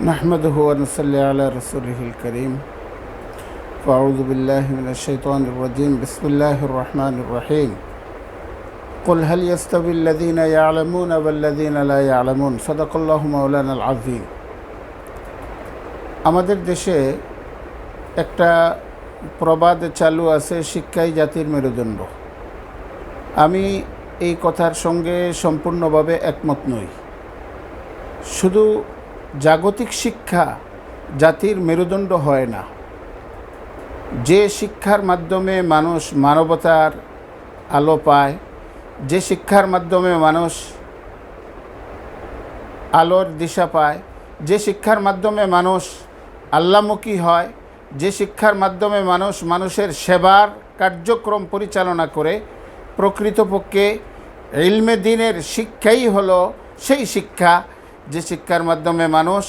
نحمده ونصلي على رسوله الكريم فأعوذ بالله من الشيطان الرجيم بسم الله الرحمن الرحيم قل هل يستوي الذين يعلمون والذين لا يعلمون صدق الله مولانا العظيم আমাদের দেশে একটা প্রবাদ চালু আছে শিক্ষাই জাতির মেরুদণ্ড আমি এই কথার সঙ্গে সম্পূর্ণভাবে একমত নই শুধু জাগতিক শিক্ষা জাতির মেরুদণ্ড হয় না। যে শিক্ষার মাধ্যমে মানুষ মানবতার আলো পায়, যে শিক্ষার মাধ্যমে মানুষ আলোর দিশা পায়, যে শিক্ষার মাধ্যমে মানুষ আল্লামুখী হয়, যে শিক্ষার মাধ্যমে মানুষ মানুষের সেবার কার্যক্রম পরিচালনা করে, প্রকৃতপক্ষে ইলমে দিনের শিক্ষাই হলো সেই শিক্ষা যে শিক্ষার মাধ্যমে মানুষ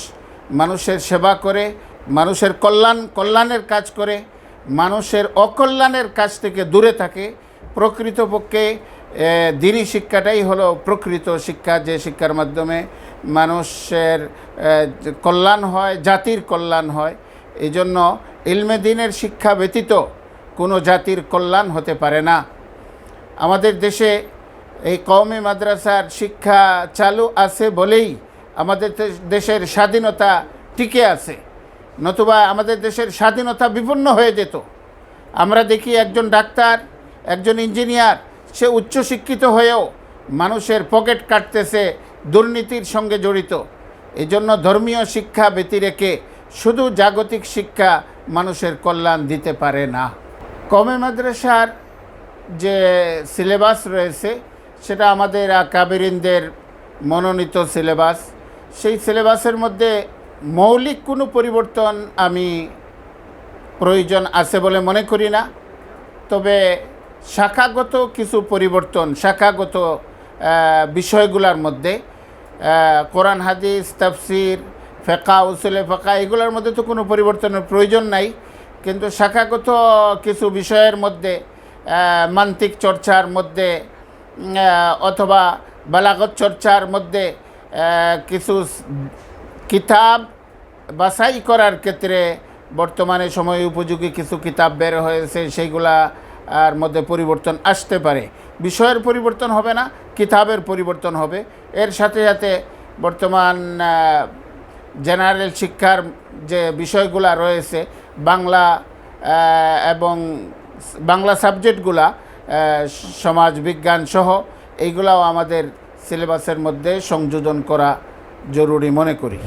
মানুষের সেবা করে মানুষের কল্যাণ কল্যাণের কাজ করে মানুষের অকল্যাণের কাজ থেকে দূরে থাকে প্রকৃতপক্ষে এ, দিনী শিক্ষাটাই হলো প্রকৃত শিক্ষা যে শিক্ষার মাধ্যমে মানুষের কল্যাণ হয় জাতির কল্যাণ হয়। এই জন্য ইলমে দিনের শিক্ষা ব্যতীত কোনো জাতির কল্যাণ হতে পারে না। আমাদের দেশে এই কওমি মাদ্রাসার শিক্ষা চালু আছে বলেই আমাদের দেশের স্বাধীনতা টিকে আছে, নতুবা আমাদের দেশের স্বাধীনতা বিপন্ন হয়ে যেত। আমরা দেখি একজন ডাক্তার, একজন ইঞ্জিনিয়ার, সে উচ্চশিক্ষিত হয়েও মানুষের পকেট কাটতেছে, দুর্নীতির সঙ্গে জড়িত। এই জন্য ধর্মীয় শিক্ষা ব্যতি রেখে শুধু জাগতিক শিক্ষা মানুষের কল্যাণ দিতে পারে না। কমে মাদ্রাসার যে সিলেবাস রয়েছে, সেটা আমাদের কাবেরিনদের মনোনীত সিলেবাস। সেই সিলেবাসের মধ্যে মৌলিক কোনো পরিবর্তন আমি প্রয়োজন আছে বলে মনে করি না। তবে শাখাগত কিছু পরিবর্তন, শাখাগত বিষয়গুলোর মধ্যে কোরআন, হাদিস, তাফসির ফেকা উসুলে ফেকা এগুলোর মধ্যে তো কোনো পরিবর্তনের প্রয়োজন নাই। কিন্তু শাখাগত কিছু বিষয়ের মধ্যে মান্তিক চর্চার মধ্যে অথবা বালাগত চর্চার মধ্যে কিছু কিতাব বাছাই করার ক্ষেত্রে বর্তমানে সময় উপযোগী কিছু কিতাব বের হয়েছে, সেইগুলা আর মধ্যে পরিবর্তন আসতে পারে। বিষয়ের পরিবর্তন হবে না, কিতাবের পরিবর্তন হবে। এর সাথে সাথে বর্তমান জেনারেল শিক্ষার যে বিষয়গুলা রয়েছে, বাংলা এবং বাংলা সাবজেক্টগুলা সমাজ বিজ্ঞান সহ, এইগুলাও আমাদের সিলেবাসের মধ্যে সংযোজন করা জরুরি মনে করি।